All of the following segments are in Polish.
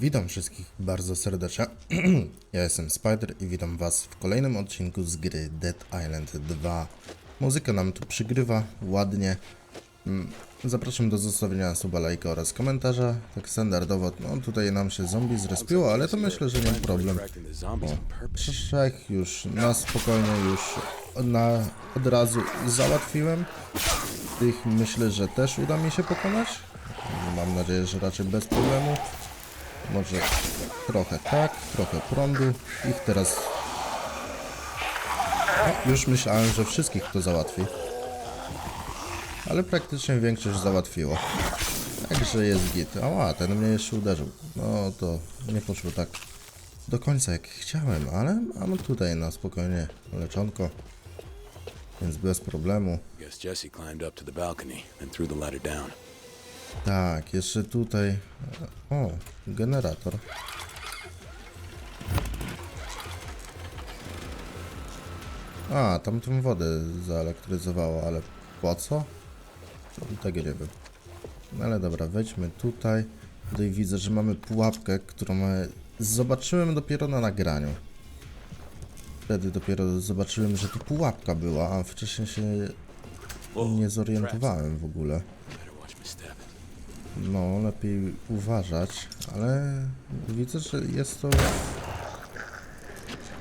Witam wszystkich bardzo serdecznie. ja jestem Spider i witam Was w kolejnym odcinku z gry Dead Island 2. Muzyka nam tu przygrywa ładnie. Mm, Zapraszam do zostawienia suba, lajka oraz komentarza. Tak standardowo, no tutaj nam się zombie zrespiło, ale to myślę, że nie problem. Trzech już na spokojnie już na, od razu załatwiłem. Tych myślę, że też uda mi się pokonać. Mam nadzieję, że raczej bez problemu. Może trochę tak, trochę prądu. Ich teraz... No, już myślałem, że wszystkich to załatwi. Ale praktycznie większość załatwiło. Także jest git. Ała, ten mnie jeszcze uderzył. No to nie poszło tak do końca jak chciałem, ale mamy tutaj na spokojnie leczonko. Więc bez problemu. Jesse climbed up to the balcony and threw the ladder down. Tak, jeszcze tutaj. O, generator. A, tam tą wodę zaelektryzowało, ale po co? Tego nie wiem. No ale dobra, wejdźmy tutaj. Tutaj widzę, że mamy pułapkę, którą e, zobaczyłem dopiero na nagraniu. Wtedy dopiero zobaczyłem, że to pułapka była, a wcześniej się nie zorientowałem w ogóle. No, lepiej uważać, ale widzę, że jest to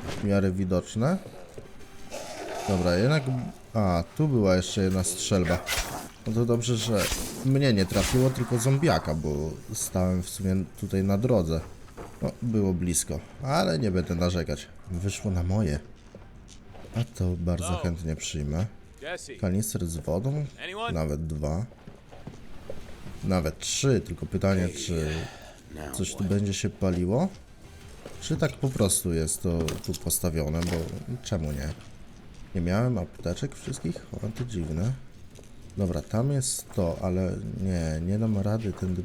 w miarę widoczne. Dobra, jednak... A, tu była jeszcze jedna strzelba. No to dobrze, że mnie nie trafiło, tylko zombiaka, bo stałem w sumie tutaj na drodze. No, było blisko, ale nie będę narzekać. Wyszło na moje. A to bardzo chętnie przyjmę. Kanister z wodą? Nawet dwa. Nawet trzy, tylko pytanie, czy now coś tu będzie się paliło? Czy tak po prostu jest to tu postawione, bo czemu nie? Nie miałem apteczek wszystkich? O, to dziwne. Dobra, tam jest to, ale nie, nie dam rady tędy...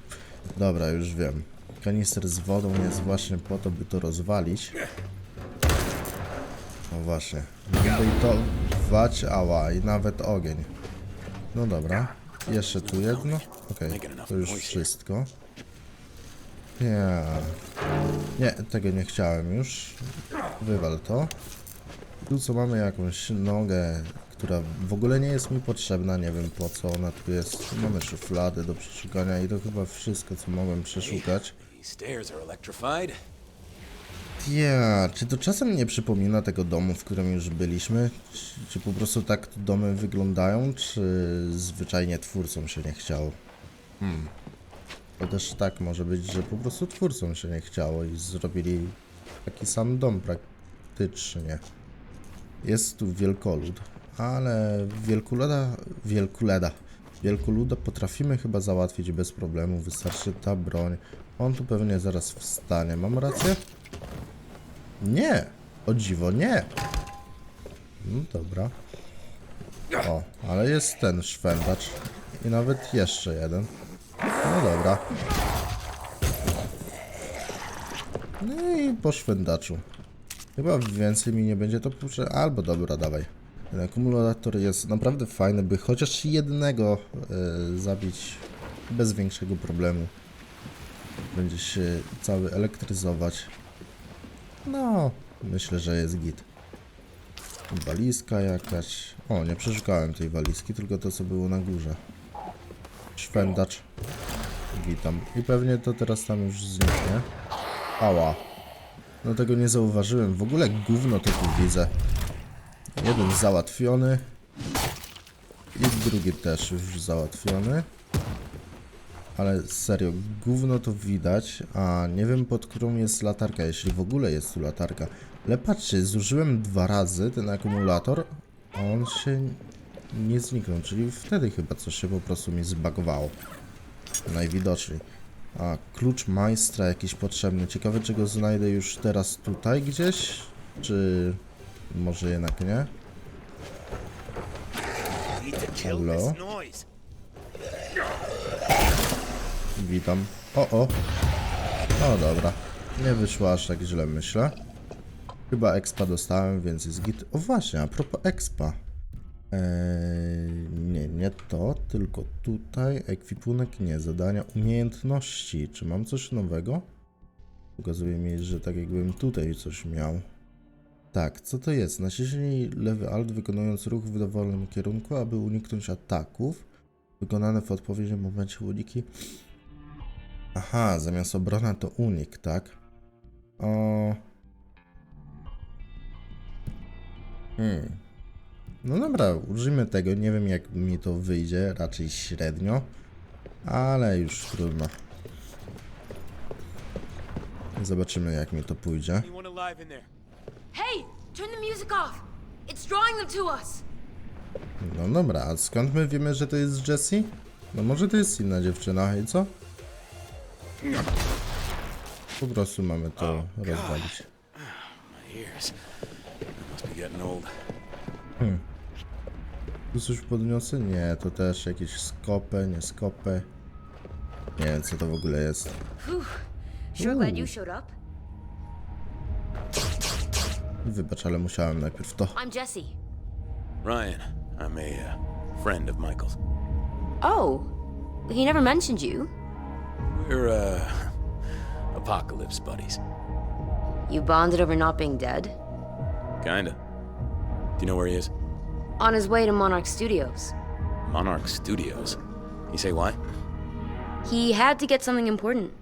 Dobra, już wiem. Kanister z wodą jest właśnie po to, by to rozwalić. No właśnie. Żeby i to wać, ała, i nawet ogień. No dobra. Jeszcze tu jedno. Okej, to już wszystko. Nie. Nie, tego nie chciałem już. Wywal to. Tu co mamy jakąś nogę, która w ogóle nie jest mi potrzebna, nie wiem po co ona tu jest. Mamy szuflady do przeszukania i to chyba wszystko co mogłem przeszukać. Ja, czy to czasem nie przypomina tego domu, w którym już byliśmy? Czy, czy po prostu tak domy wyglądają, czy zwyczajnie twórcom się nie chciało? Hmm. To też tak może być, że po prostu twórcom się nie chciało i zrobili taki sam dom praktycznie. Jest tu wielkolud, ale wielkuleda, wielkuleda, wielkoluda potrafimy chyba załatwić bez problemu, wystarczy ta broń. On tu pewnie zaraz wstanie, mam rację? Nie! O dziwo, nie! No dobra. O, ale jest ten szwendacz. I nawet jeszcze jeden. No dobra. No i po szwendaczu. Chyba więcej mi nie będzie to puszczę. Albo dobra, dawaj. Ten akumulator jest naprawdę fajny, by chociaż jednego e, zabić bez większego problemu. Będzie się cały elektryzować. No, myślę, że jest git. Walizka jakaś. O, nie przeszukałem tej walizki, tylko to, co było na górze. Szwendacz. Witam. I pewnie to teraz tam już zniknie. Ała. No tego nie zauważyłem. W ogóle gówno to tu widzę. Jeden załatwiony. I drugi też już załatwiony. Ale serio, gówno to widać, a nie wiem pod którą jest latarka, jeśli w ogóle jest tu latarka. Ale patrzcie, zużyłem dwa razy ten akumulator, a on się nie zniknął, czyli wtedy chyba coś się po prostu mi zbagowało. Najwidoczniej. A, klucz majstra jakiś potrzebny. Ciekawe, czy go znajdę już teraz tutaj gdzieś, czy może jednak nie? Hello? Witam. O, o. O, dobra. Nie wyszło aż tak źle, myślę. Chyba expa dostałem, więc jest git. O właśnie, a propos expa. Eee, nie, nie to, tylko tutaj ekwipunek nie, zadania umiejętności. Czy mam coś nowego? Pokazuje mi, że tak jakbym tutaj coś miał. Tak, co to jest? Naciśnij lewy alt wykonując ruch w dowolnym kierunku, aby uniknąć ataków. Wykonane w odpowiednim momencie uniki. Aha, zamiast obrona to unik, tak? O. Hmm. No dobra, użyjmy tego. Nie wiem jak mi to wyjdzie, raczej średnio, ale już trudno. Zobaczymy jak mi to pójdzie. Hey, turn the music off. It's drawing them to us. No dobra, a skąd my wiemy, że to jest Jessie? No może to jest inna dziewczyna i co? Po prostu mamy to rozwalić. My ears. I must be getting old. Tu coś podniosę? Nie, to też jakieś skopy, nie skopy. Nie wiem co to w ogóle jest. Wybacz, ale musiałem najpierw to. I'm Jesse. Ryan, I'm a uh, friend of Michael's. Oh, he never mentioned you. We're, uh, apocalypse buddies. You bonded over not being dead? Kinda. Do you know where he is? On his way to Monarch Studios. Monarch Studios. You say why? He had to get something important.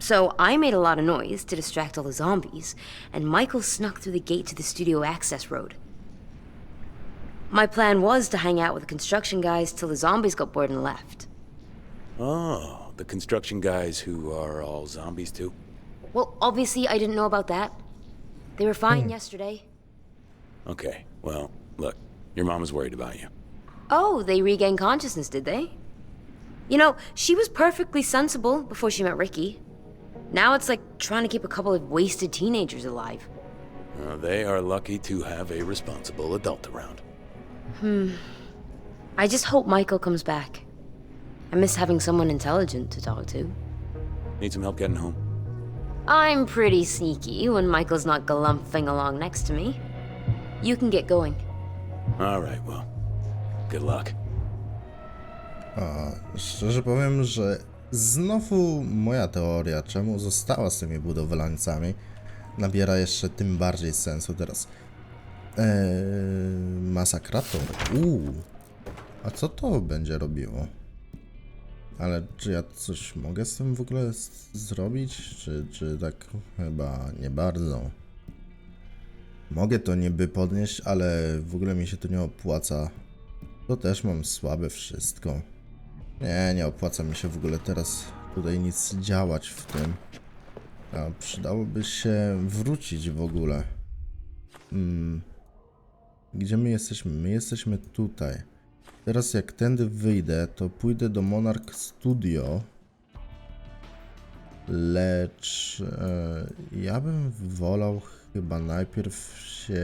So I made a lot of noise to distract all the zombies, and Michael snuck through the gate to the studio access road. My plan was to hang out with the construction guys till the zombies got bored and left. Oh, the construction guys who are all zombies too? Well, obviously, I didn't know about that. They were fine hmm. yesterday. Okay, well, look, your mom was worried about you. Oh, they regained consciousness, did they? You know, she was perfectly sensible before she met Ricky. Now it's like trying to keep a couple of wasted teenagers alive. Uh, they are lucky to have a responsible adult around. Hmm. I just hope Michael comes back. I miss having someone intelligent to talk to. Need some help getting home? I'm pretty sneaky when Michael's not galumphing along next to me. You can get going. All right, well, good luck. Szczerze powiem, że znowu moja teoria, czemu została z tymi budowlańcami, nabiera jeszcze tym bardziej sensu teraz. Eee, masakrator. Uuu. A co to będzie robiło? Ale czy ja coś mogę z tym w ogóle zrobić? Czy, czy tak chyba nie bardzo? Mogę to niby podnieść, ale w ogóle mi się to nie opłaca. To też mam słabe wszystko. Nie, nie opłaca mi się w ogóle teraz tutaj nic działać w tym. A przydałoby się wrócić w ogóle. Mm. Gdzie my jesteśmy? My jesteśmy tutaj. Teraz jak tędy wyjdę, to pójdę do Monarch Studio. Lecz e, ja bym wolał chyba najpierw się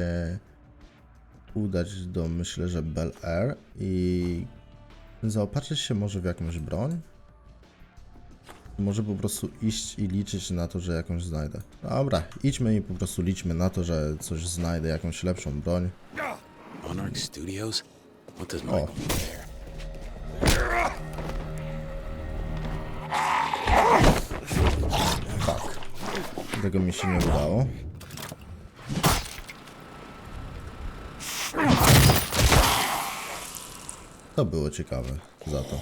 udać do, myślę, że Bel Air i zaopatrzyć się może w jakąś broń? Może po prostu iść i liczyć na to, że jakąś znajdę. Dobra, idźmy i po prostu liczmy na to, że coś znajdę, jakąś lepszą broń. Monarch Studios? What does Michael tak. Tego mi się nie udało. To było ciekawe za to.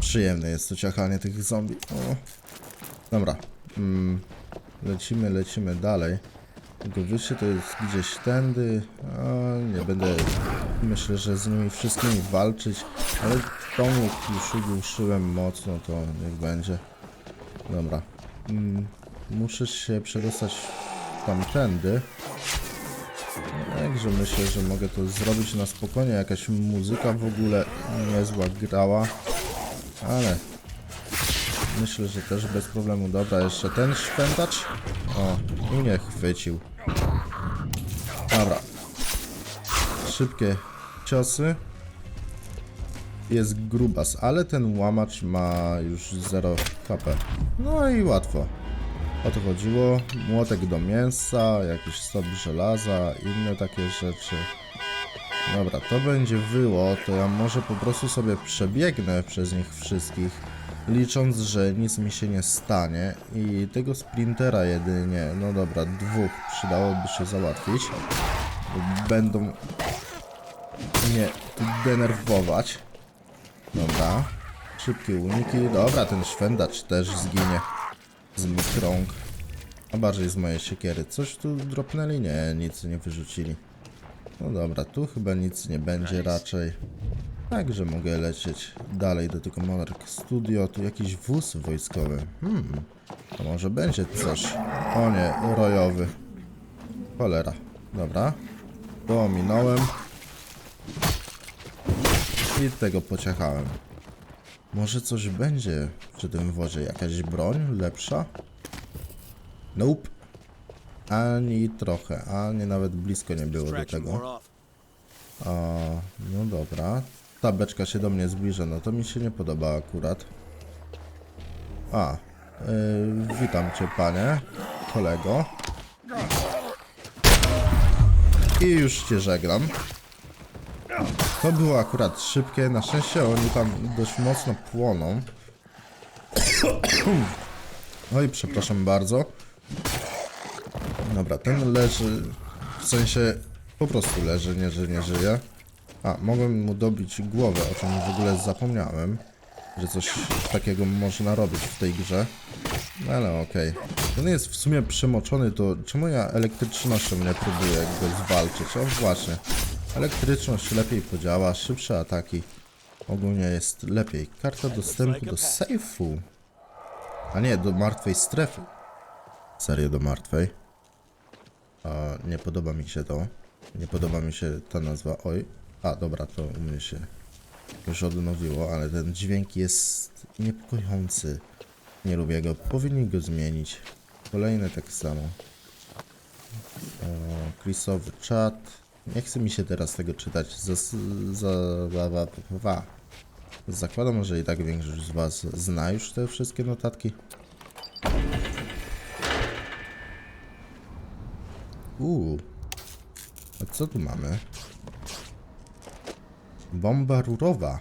Przyjemne jest to ciachanie tych zombie. O. Dobra. Mm. Lecimy, lecimy dalej. Tylko wyjście to jest gdzieś tędy. A, nie będę, myślę, że z nimi wszystkimi walczyć, ale tą już ugłuszyłem mocno, to niech będzie. Dobra. Mm, muszę się przedostać tamtędy. Także myślę, że mogę to zrobić na spokojnie. Jakaś muzyka w ogóle niezła grała, ale myślę, że też bez problemu. Dobra, jeszcze ten szwendacz. O, i mnie chwycił. Dobra. Szybkie ciosy. Jest grubas, ale ten łamacz ma już 0 HP. No i łatwo. O to chodziło. Młotek do mięsa, jakiś stop żelaza, inne takie rzeczy. Dobra, to będzie wyło, to ja może po prostu sobie przebiegnę przez nich wszystkich, licząc, że nic mi się nie stanie i tego sprintera jedynie, no dobra, dwóch przydałoby się załatwić. Będą mnie tu denerwować. Dobra, szybkie uniki, dobra, ten szwendacz też zginie z moich rąk. A bardziej z mojej siekiery. Coś tu dropnęli? Nie, nic nie wyrzucili. No dobra, tu chyba nic nie będzie raczej. Także mogę lecieć dalej do tego Monarch Studio. Tu jakiś wóz wojskowy. Hmm, to może będzie coś. O nie, rojowy. Cholera. Dobra. To ominąłem. I tego pociechałem. Może coś będzie przy tym wozie? Jakaś broń lepsza? Nope. Ani trochę, ani nawet blisko nie było do tego. A, no dobra. Ta beczka się do mnie zbliża, no to mi się nie podoba akurat. A, yy, witam cię panie, kolego. I już cię żegnam. To było akurat szybkie, na szczęście oni tam dość mocno płoną. Oj, przepraszam bardzo. Dobra, ten leży, w sensie po prostu leży, nie że nie żyje. A, mogłem mu dobić głowę, o czym w ogóle zapomniałem, że coś takiego można robić w tej grze. No ale okej. Ten jest w sumie przemoczony, to czemu ja elektrycznością nie próbuję go zwalczyć? O właśnie, elektryczność lepiej podziała, szybsze ataki. Ogólnie jest lepiej. Karta dostępu do sejfu. A nie, do martwej strefy. Serio do martwej. A, nie podoba mi się to. Nie podoba mi się ta nazwa. Oj. A, dobra, to u mnie się już odnowiło, ale ten dźwięk jest niepokojący. Nie lubię go. Powinni go zmienić. Kolejny tak samo. O, Chrisowy czat. Nie chce mi się teraz tego czytać. Za, za, za, za, za. Zakładam, że i tak większość z Was zna już te wszystkie notatki. Uuu. A co tu mamy? Bomba rurowa.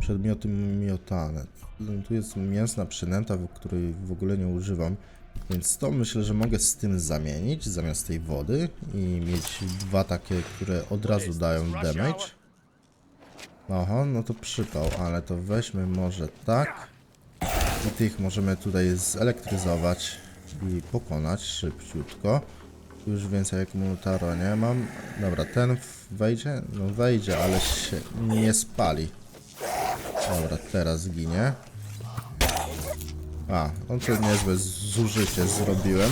Przedmioty miotane. Tu jest mięsna przynęta, której w ogóle nie używam. Więc to myślę, że mogę z tym zamienić zamiast tej wody i mieć dwa takie, które od razu dają damage. Oho, no to przypał, ale to weźmy może tak. I tych możemy tutaj zelektryzować i pokonać szybciutko. Już więcej akumulatora nie mam. Dobra, ten wejdzie? No wejdzie, ale się nie spali. Dobra, teraz ginie. A, no to niezłe zużycie zrobiłem.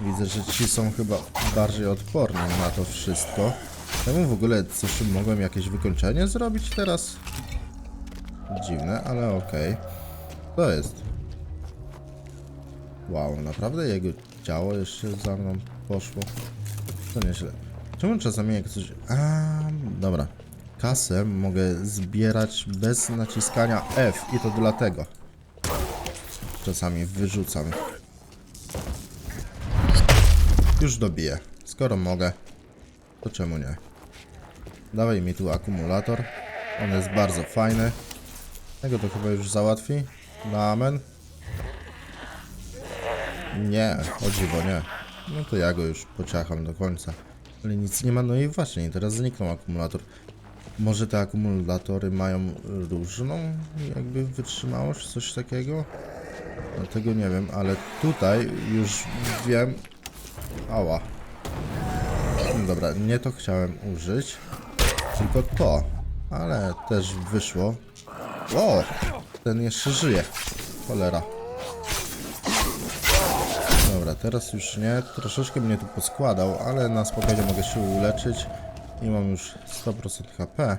Widzę, że ci są chyba bardziej odporni na to wszystko. Temu w ogóle coś mogłem jakieś wykończenie zrobić teraz? Dziwne, ale okej. To jest. Wow, naprawdę jego ciało jeszcze za mną poszło. To nieźle. Czemu czasami jak coś... A, dobra. Kasę mogę zbierać bez naciskania F i to dlatego. Czasami wyrzucam. Już dobiję. Skoro mogę, to czemu nie? Dawaj mi tu akumulator. On jest bardzo fajny. Tego to chyba już załatwi. Na amen. Nie, o dziwo nie. No to ja go już pociacham do końca. Ale nic nie ma, no i właśnie, teraz zniknął akumulator. Może te akumulatory mają różną jakby wytrzymałość, coś takiego? Tego nie wiem, ale tutaj już wiem... Ała. No dobra, nie to chciałem użyć, tylko to. Ale też wyszło. O! Ten jeszcze żyje. Cholera. Dobra, teraz już nie. Troszeczkę mnie tu poskładał, ale na spokojnie mogę się uleczyć i mam już 100% HP.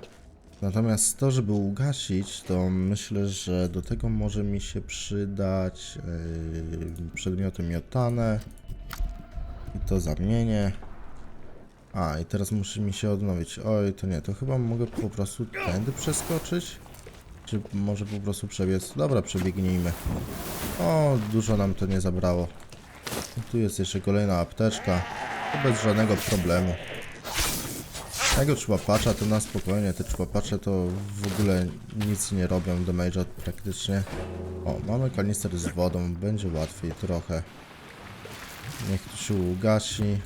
Natomiast to, żeby ugasić, to myślę, że do tego może mi się przydać yy, przedmioty miotane. I to zamienię. A, i teraz musi mi się odnowić. Oj, to nie, to chyba mogę po prostu tędy przeskoczyć? Czy może po prostu przebiec? Dobra, przebiegnijmy. O, dużo nam to nie zabrało. I tu jest jeszcze kolejna apteczka. To bez żadnego problemu. Tego człapacza to na spokojnie, te człapacze to w ogóle nic nie robią damage'a praktycznie. O, mamy kanister z wodą, będzie łatwiej trochę. Niech to się ugasi.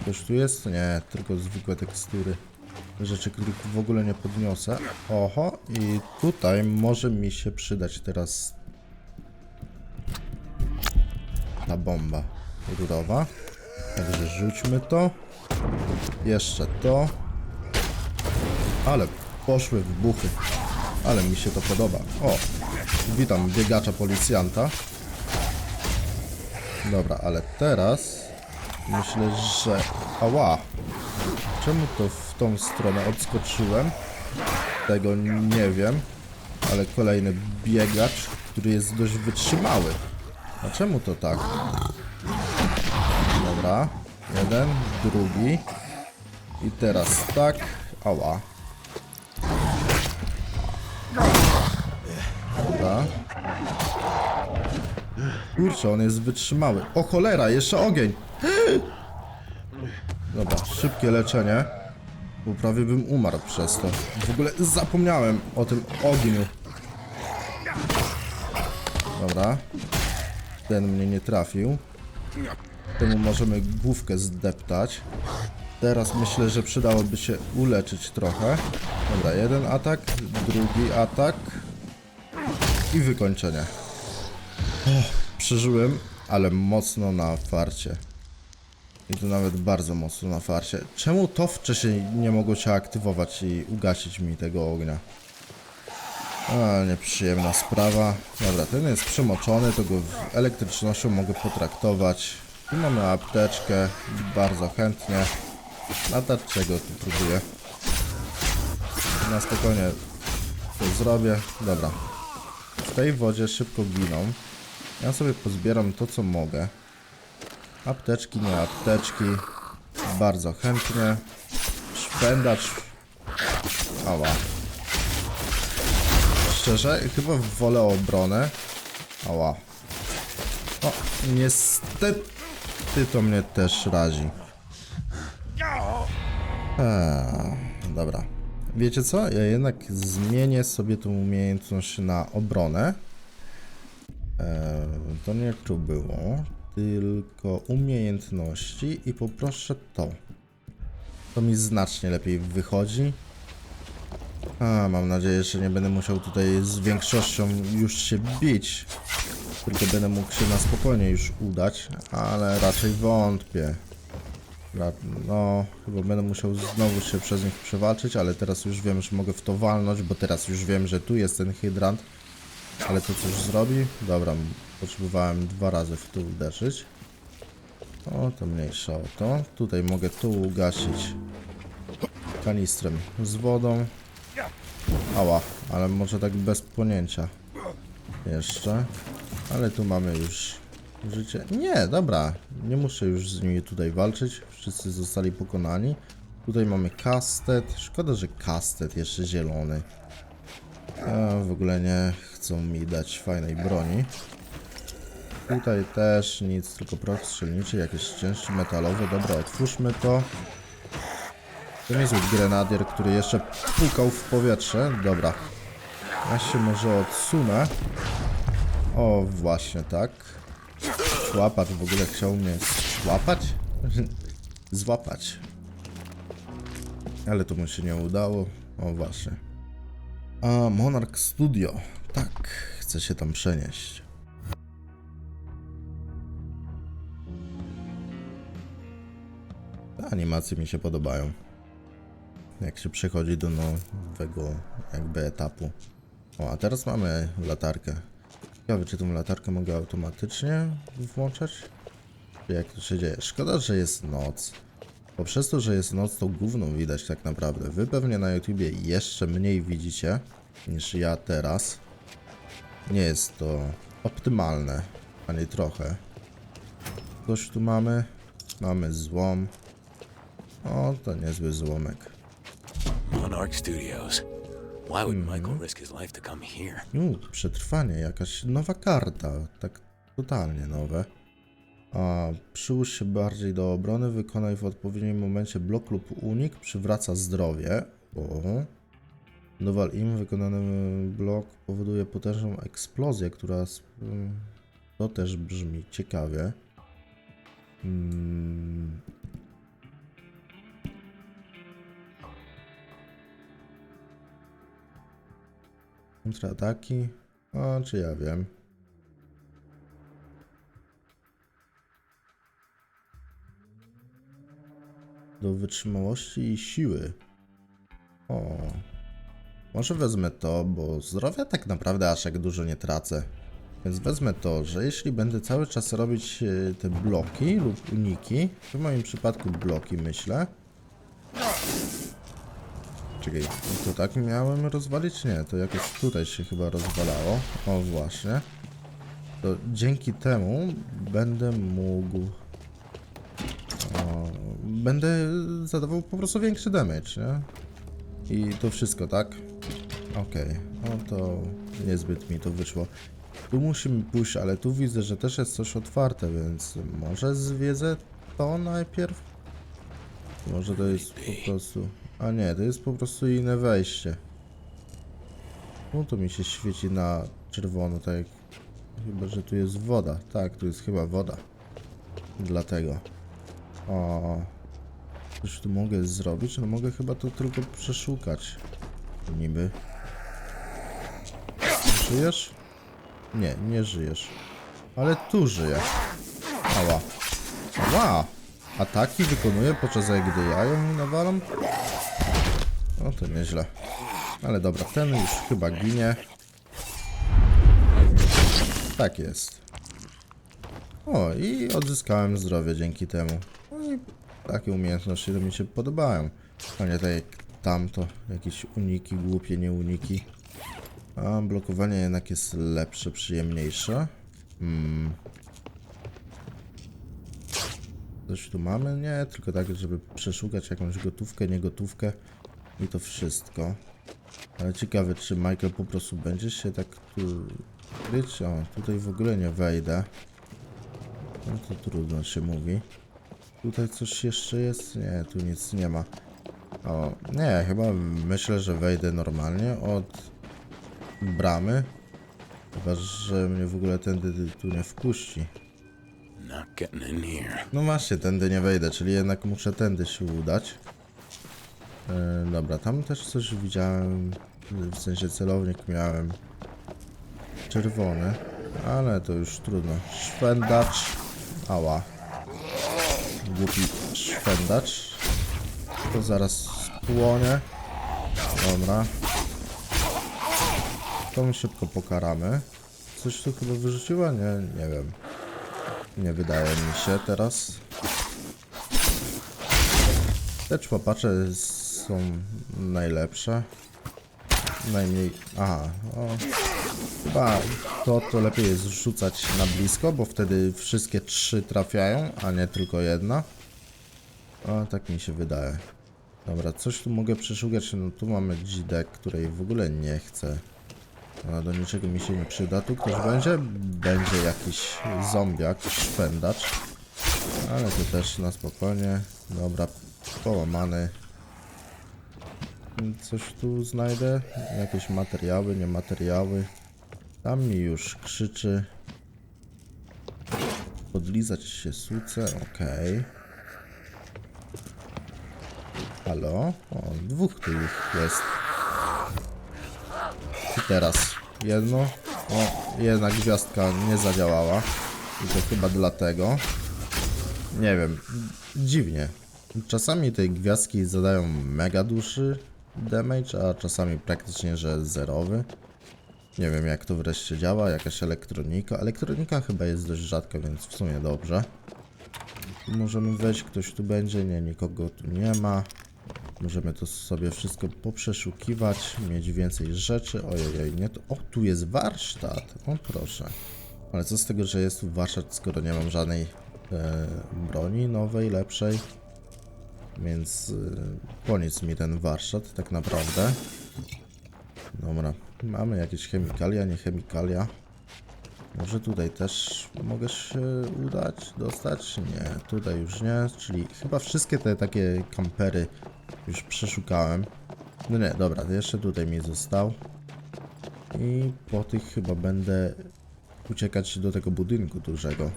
Ktoś tu jest? Nie, tylko zwykłe tekstury. Rzeczy, których w ogóle nie podniosę. Oho, i tutaj może mi się przydać teraz ta bomba rurowa. Także rzućmy to. Jeszcze to. Ale poszły wybuchy. Ale mi się to podoba. O, witam biegacza policjanta. Dobra, ale teraz myślę, że... Ała! Czemu to w tą stronę odskoczyłem? Tego nie wiem. Ale kolejny biegacz, który jest dość wytrzymały. A czemu to tak? Dobra. Jeden, drugi. I teraz tak. Ała. Dobra. Kurczę, on jest wytrzymały. O cholera, jeszcze ogień. Dobra, szybkie leczenie. Bo prawie bym umarł przez to. W ogóle zapomniałem o tym ogniu. Dobra. Ten mnie nie trafił. Temu możemy główkę zdeptać. Teraz myślę, że przydałoby się uleczyć trochę. Dobra, jeden atak, drugi atak i wykończenie. O, przeżyłem, ale mocno na farcie. I to nawet bardzo mocno na farcie. Czemu to wcześniej nie mogło się aktywować i ugasić mi tego ognia? A, nieprzyjemna sprawa. Dobra, ten jest przemoczony, to go elektrycznością mogę potraktować. Tu mamy apteczkę, bardzo chętnie. Latać czego tu próbuję. Na spokojnie to zrobię. Dobra. W tej wodzie szybko giną. Ja sobie pozbieram to, co mogę. Apteczki, nie apteczki. Bardzo chętnie. Szpendacz. Ała. Szczerze, chyba wolę obronę. Ała. O, niestety to mnie też razi. Eee, dobra. Wiecie co? Ja jednak zmienię sobie tą umiejętność na obronę. Eee, to nie tu było, tylko umiejętności i poproszę to. To mi znacznie lepiej wychodzi. A, mam nadzieję, że nie będę musiał tutaj z większością już się bić. Tylko będę mógł się na spokojnie już udać, ale raczej wątpię. No, chyba będę musiał znowu się przez nich przewalczyć, ale teraz już wiem, że mogę w to walnąć, bo teraz już wiem, że tu jest ten hydrant. Ale to coś zrobi? Dobra, potrzebowałem dwa razy w to uderzyć. O, to mniejsza o to. Tutaj mogę to ugasić kanistrem z wodą. Ała, ale może tak bez płonięcia. Jeszcze. Ale tu mamy już życie. Nie, dobra. Nie muszę już z nimi tutaj walczyć. Wszyscy zostali pokonani. Tutaj mamy kastet. Szkoda, że kastet jeszcze zielony. A, w ogóle nie chcą mi dać fajnej broni. Tutaj też nic, tylko proch strzelniczy, jakieś części metalowe. Dobra, otwórzmy to. To nie jest grenadier, który jeszcze pukał w powietrze. Dobra. Ja się może odsunę. O, właśnie tak. Złapacz w ogóle chciał mnie złapać? Złapać. Ale to mu się nie udało. O, właśnie. A, Monarch Studio. Tak, chcę się tam przenieść. Te animacje mi się podobają. Jak się przechodzi do nowego jakby etapu. O, a teraz mamy latarkę. Ciekawe, czy tą latarkę mogę automatycznie włączać? Jak to się dzieje? Szkoda, że jest noc. Bo przez to, że jest noc, to gówno widać tak naprawdę. Wy pewnie na YouTubie jeszcze mniej widzicie niż ja teraz. Nie jest to optymalne, ani trochę. Coś tu mamy. Mamy złom. O, to niezły złomek. Monarch Studios. Why would Michael risk his life to come here? U, przetrwanie, jakaś nowa karta. Tak totalnie nowe. A, przyłóż się bardziej do obrony, wykonaj w odpowiednim momencie blok lub unik, przywraca zdrowie. O. Dowal im wykonany blok powoduje potężną eksplozję, która... sp- To też brzmi ciekawie. Mm. Kontraataki? A, czy ja wiem. Do wytrzymałości i siły. O. Może wezmę to, bo zdrowia tak naprawdę aż jak dużo nie tracę. Więc wezmę to, że jeśli będę cały czas robić e, te bloki lub uniki, w moim przypadku bloki myślę. Czekaj, to tak miałem rozwalić? Nie, to jakoś tutaj się chyba rozwalało. O właśnie. To dzięki temu będę mógł... O, będę zadawał po prostu większy damage, nie? I to wszystko, tak? Okej, no to niezbyt mi to wyszło. Tu musimy pójść, ale tu widzę, że też jest coś otwarte, więc może zwiedzę to najpierw? Może to jest po prostu... A nie, to jest po prostu inne wejście. No to mi się świeci na czerwono, tak jak... Chyba, że tu jest woda. Tak, tu jest chyba woda. Dlatego. O. Coś tu mogę zrobić? No mogę chyba to tylko przeszukać. Niby. Żyjesz? Nie, nie żyjesz. Ale tu żyję. Ała. Ała! Ataki wykonuję podczas gdy ja ją nawalam? No to nieźle. Ale dobra, ten już chyba ginie. Tak jest. O, i odzyskałem zdrowie dzięki temu. No i takie umiejętności mi się podobają. A nie tak jak tamto, jakieś uniki, głupie nie uniki. A blokowanie jednak jest lepsze, przyjemniejsze. Hmm. Coś tu mamy? Nie, tylko tak, żeby przeszukać jakąś gotówkę, nie gotówkę i to wszystko. Ale ciekawe, czy Michael po prostu będzie się tak tu kryć? O, tutaj w ogóle nie wejdę. No to trudno się mówi. Tutaj coś jeszcze jest? Nie, tu nic nie ma. O, nie, chyba myślę, że wejdę normalnie od bramy. Chyba, że mnie w ogóle tędy tu nie wpuści. No właśnie, tędy nie wejdę, czyli jednak muszę tędy się udać. E, dobra, tam też coś widziałem, w sensie celownik miałem czerwony, ale to już trudno. Szwendacz, ała. Głupi szwendacz. To zaraz spłonie. Dobra. To my szybko pokaramy. Coś tu chyba wyrzuciła? Nie, nie wiem. Nie wydaje mi się teraz. Te człapacze są najlepsze. Najmniej... Aha, o. Chyba to, to lepiej jest rzucać na blisko, bo wtedy wszystkie trzy trafiają, a nie tylko jedna. O, tak mi się wydaje. Dobra, coś tu mogę przeszukać. No tu mamy dzidek, której w ogóle nie chcę. Ona do niczego mi się nie przyda. Tu ktoś będzie? Będzie jakiś zombiak, szwendacz. Ale to też na spokojnie. Dobra, połamany. Coś tu znajdę? Jakieś materiały, nie materiały. Tam mi już krzyczy. Podlizać się suce, okej. Halo? O, dwóch tu ich jest. Teraz jedno. O, jednak gwiazdka nie zadziałała. I to chyba dlatego. Nie wiem. Dziwnie. Czasami te gwiazdki zadają mega duży damage, a czasami praktycznie, że zerowy. Nie wiem jak to wreszcie działa, jakaś elektronika. Elektronika chyba jest dość rzadka, więc w sumie dobrze. Możemy wejść, ktoś tu będzie, nie, nikogo tu nie ma. Możemy to sobie wszystko poprzeszukiwać, mieć więcej rzeczy. Ojej, nie to. O, tu jest warsztat. O, proszę. Ale co z tego, że jest tu warsztat, skoro nie mam żadnej e, broni nowej, lepszej. Więc e, mi ten warsztat, tak naprawdę. Dobra, mamy jakieś chemikalia, nie chemikalia. Może tutaj też mogę się udać, dostać? Nie, tutaj już nie, czyli chyba wszystkie te takie kampery już przeszukałem. No nie, dobra, to jeszcze tutaj mi został. I po tych chyba będę uciekać do tego budynku dużego.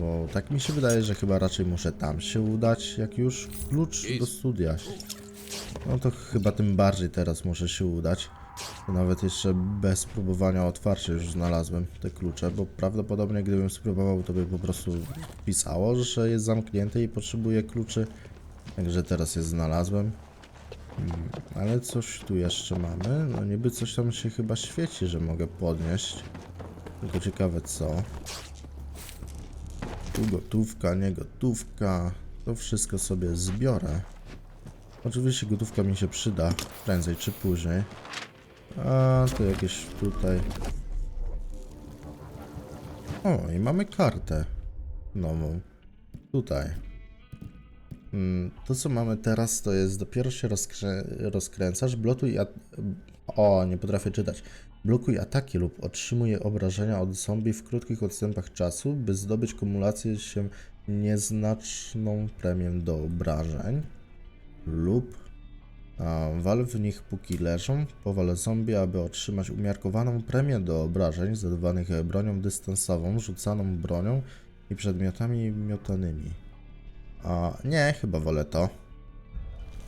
Bo tak mi się wydaje, że chyba raczej muszę tam się udać, jak już klucz do studia. No to chyba tym bardziej teraz muszę się udać. Nawet jeszcze bez próbowania otwarcia już znalazłem te klucze, bo prawdopodobnie gdybym spróbował, to by po prostu pisało, że jest zamknięte i potrzebuje kluczy. Także teraz je znalazłem. Mm, Ale coś tu jeszcze mamy. No niby coś tam się chyba świeci, że mogę podnieść. Tylko ciekawe co. Tu gotówka, nie gotówka. To wszystko sobie zbiorę. Oczywiście gotówka mi się przyda, prędzej czy później. A to jakieś tutaj. O, i mamy kartę nową. Tutaj. Mm, To co mamy teraz to jest dopiero się rozkrę rozkręcasz, blokuj O, nie potrafię czytać. Blokuj ataki lub otrzymuje obrażenia od zombie w krótkich odstępach czasu, by zdobyć kumulację się nieznaczną premię do obrażeń. Lub a, wal w nich póki leżą, powal zombie, aby otrzymać umiarkowaną premię do obrażeń zadawanych bronią dystansową, rzucaną bronią i przedmiotami miotanymi. A nie, chyba wolę to.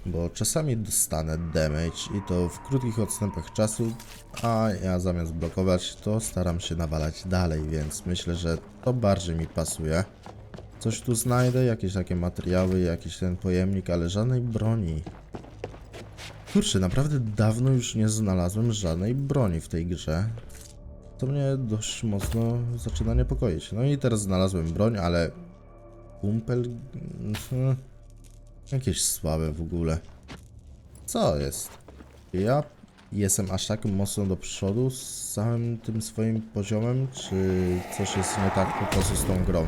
Bo czasami dostanę damage i to w krótkich odstępach czasu, a ja zamiast blokować, to staram się nawalać dalej, więc myślę, że to bardziej mi pasuje. Coś tu znajdę, jakieś takie materiały, jakiś ten pojemnik, ale żadnej broni. Kurczę, naprawdę dawno już nie znalazłem żadnej broni w tej grze. To mnie dość mocno zaczyna niepokoić. No i teraz znalazłem broń, ale... Kumpel... mhm, Jakieś słabe w ogóle. Co jest? Ja jestem aż tak mocno do przodu z całym tym swoim poziomem, czy coś jest nie tak po prostu z tą grą?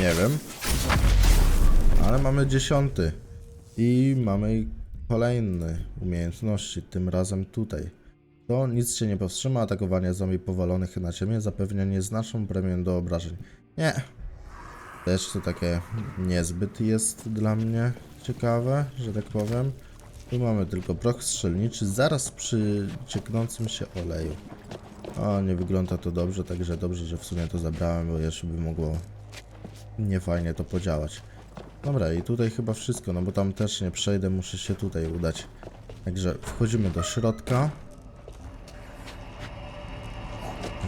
Nie wiem. Ale mamy dziesiąty. I mamy kolejne umiejętności, tym razem tutaj. To nic się nie powstrzyma, atakowanie zombie powalonych na ziemię zapewnia nieznaczną premię do obrażeń. Nie. Też to takie niezbyt jest dla mnie ciekawe, że tak powiem. Tu mamy tylko proch strzelniczy zaraz przy cieknącym się oleju. O, nie wygląda to dobrze, także dobrze, że w sumie to zabrałem, bo jeszcze by mogło niefajnie to podziałać. Dobra, i tutaj chyba wszystko, no bo tam też nie przejdę, muszę się tutaj udać. Także wchodzimy do środka.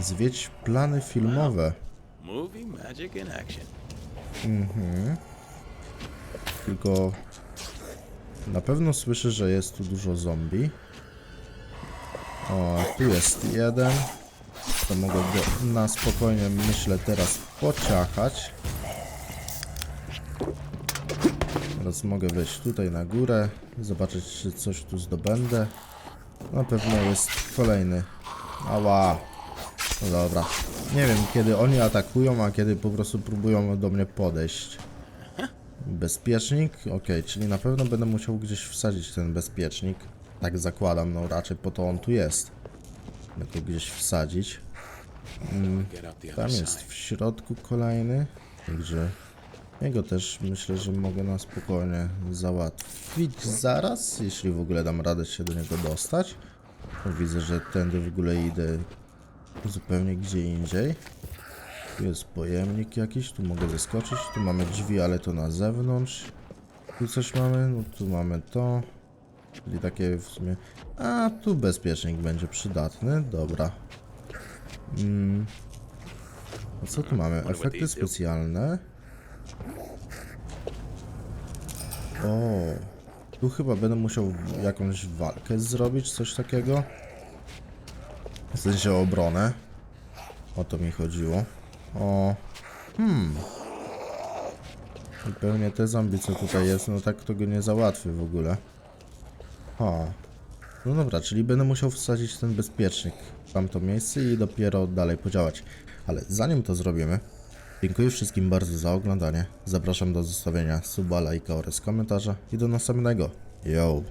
Zwiedź plany filmowe. Movie magic in action. Tylko na pewno słyszę, że jest tu dużo zombie. O, tu jest jeden. To mogę go na spokojnie, myślę, teraz pociachać. Teraz mogę wejść tutaj na górę, zobaczyć, czy coś tu zdobędę. Na pewno jest kolejny. Ała. No dobra. Nie wiem, kiedy oni atakują, a kiedy po prostu próbują do mnie podejść. Bezpiecznik? Ok, czyli na pewno będę musiał gdzieś wsadzić ten bezpiecznik. Tak zakładam, no raczej po to on tu jest. Będę go gdzieś wsadzić. The Tam jest w środku kolejny. Także jego też myślę, że mogę na spokojnie załatwić zaraz, jeśli w ogóle dam radę się do niego dostać. Widzę, że tędy w ogóle idę zupełnie gdzie indziej. Tu jest pojemnik jakiś, tu mogę zeskoczyć. Tu mamy drzwi, ale to na zewnątrz. Tu coś mamy, no tu mamy to. Czyli takie w sumie... A, tu bezpiecznik będzie przydatny, dobra. Mm. A co tu mamy? Efekty specjalne. O, tu chyba będę musiał jakąś walkę zrobić, coś takiego. W sensie obronę. O to mi chodziło. O, hmm. I pewnie te zombie, co tutaj jest, no tak to go nie załatwię w ogóle. Ha. No dobra, czyli będę musiał wsadzić ten bezpiecznik w tamto miejsce i dopiero dalej podziałać. Ale zanim to zrobimy, dziękuję wszystkim bardzo za oglądanie. Zapraszam do zostawienia suba, lajka oraz komentarza i do następnego. Yo!